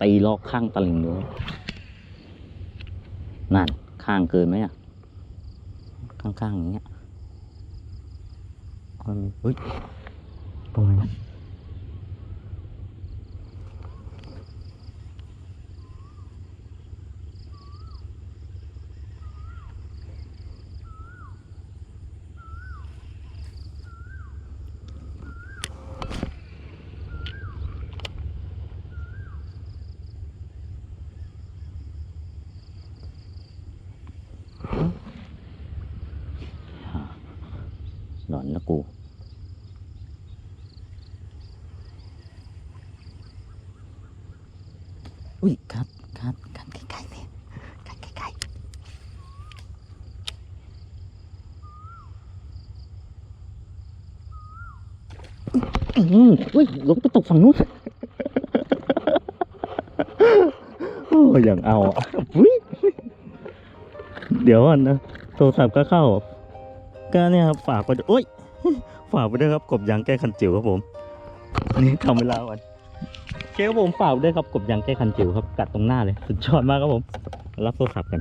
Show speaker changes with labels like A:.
A: ตีลอกข้างตลิ่งด้วยนั่นข้างเกินไหมอะ ข้างๆอย่างเงี้ยมันเฮ้ยตรงไหน หลอนแล้วกูอุ้ยคัดคัดคัดใกล้ๆเนี่ยคัดใกล้ๆอืมอุ้ยลงไปตกฝั่งนู้นโอ้ยอย่างเอาอะอุ้ยเดี๋ยวก่อนนะโทรศัพท์ก็เข้า ก็เนี่ยครับฝากไปด้วยโอ้ยฝากไปด้วยครับกบยางแก้คันจิ๋วครับผมนี่ทำเวลาวันโอเคครับผมฝากไว้ด้วยครับกบยางแก้คันจิ๋วครับกัดตรงหน้าเลยสุดยอดมากครับผม รับโทรศัพท์กัน